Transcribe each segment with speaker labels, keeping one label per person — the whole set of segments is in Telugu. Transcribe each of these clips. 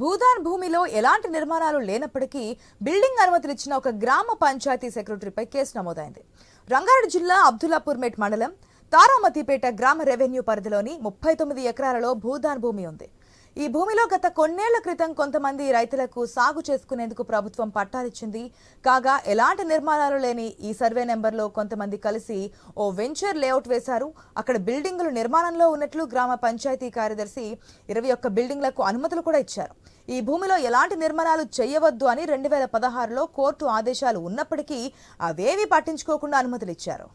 Speaker 1: భూదాన్ భూమిలో ఎలాంటి నిర్మాణాలు లేనప్పటికీ బిల్డింగ్ అనుమతులు ఇచ్చిన ఒక గ్రామ పంచాయతీ సెక్రటరీపై కేసు నమోదైంది. రంగారెడ్డి జిల్లా అబ్దుల్లాపూర్మేట్ మండలం తారామతిపేట గ్రామ రెవెన్యూ పరిధిలోని ముప్పై తొమ్మిది ఎకరాలలో భూదాన్ భూమి ఉంది. ఈ భూమిలో గత కొన్నేళ్ళ క్రితం కొంతమంది రైతులకు సాగు చేసుకునేందుకు ప్రభుత్వం పట్టాలిచ్చింది. కాగా ఎలాంటి నిర్మాణాలు లేని ఈ సర్వే నెంబర్లో కొంతమంది కలిసి ఓ వెంచర్ లేఅవుట్ వేశారు. అక్కడ బిల్డింగులు నిర్మాణంలో ఉన్నట్లు గ్రామ పంచాయతీ కార్యదర్శి ఇరవై ఒక్క బిల్డింగ్లకు అనుమతులు కూడా ఇచ్చారు. ఈ భూమిలో ఎలాంటి నిర్మాణాలు చేయవద్దు అని రెండు వేల పదహారులో కోర్టు ఆదేశాలు ఉన్నప్పటికీ అవేవి పట్టించుకోకుండా అనుమతులు ఇచ్చారు.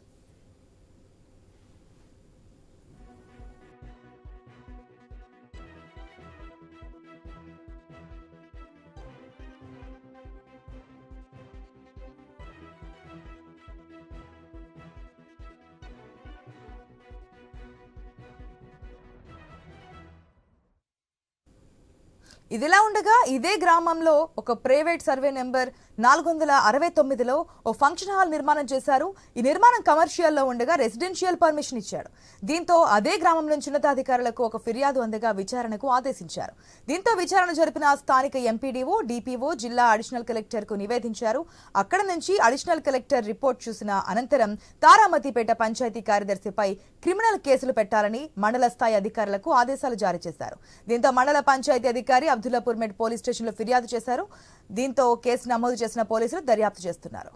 Speaker 1: ఇదిలా ఉండగా ఇదే గ్రామంలో ఒక ప్రైవేట్ సర్వే నెంబర్ నాలుగు వందల అరవై తొమ్మిదిలో ఓ ఫంక్షన్ హాల్ నిర్మాణం చేశారు. ఈ నిర్మాణం కమర్షియల్లో ఉండగా రెసిడెన్షియల్ పర్మిషన్ ఇచ్చాడు. దీంతో అదే గ్రామం నుంచి ఉన్నతాధికారులకు ఒక ఫిర్యాదు అందగా విచారణకు ఆదేశించారు. దీంతో విచారణ జరిపిన స్థానిక ఎంపీడీఓ డిపిఓ జిల్లా అడిషనల్ కలెక్టర్కు నివేదించారు. అక్కడ నుంచి అడిషనల్ కలెక్టర్ రిపోర్ట్ చూసిన అనంతరం తారామతిపేట పంచాయతీ కార్యదర్శిపై క్రిమినల్ కేసులు పెట్టాలని మండల స్థాయి అధికారులకు ఆదేశాలు జారీ చేశారు. దీంతో మండల పంచాయతీ అధికారి అబ్దుల్లాపూర్ మెట్ పోలీస్ స్టేషన్లో ఫిర్యాదు చేశారు. దీంతో కేసు నమోదు చేసిన పోలీసులు దర్యాప్తు చేస్తున్నారు.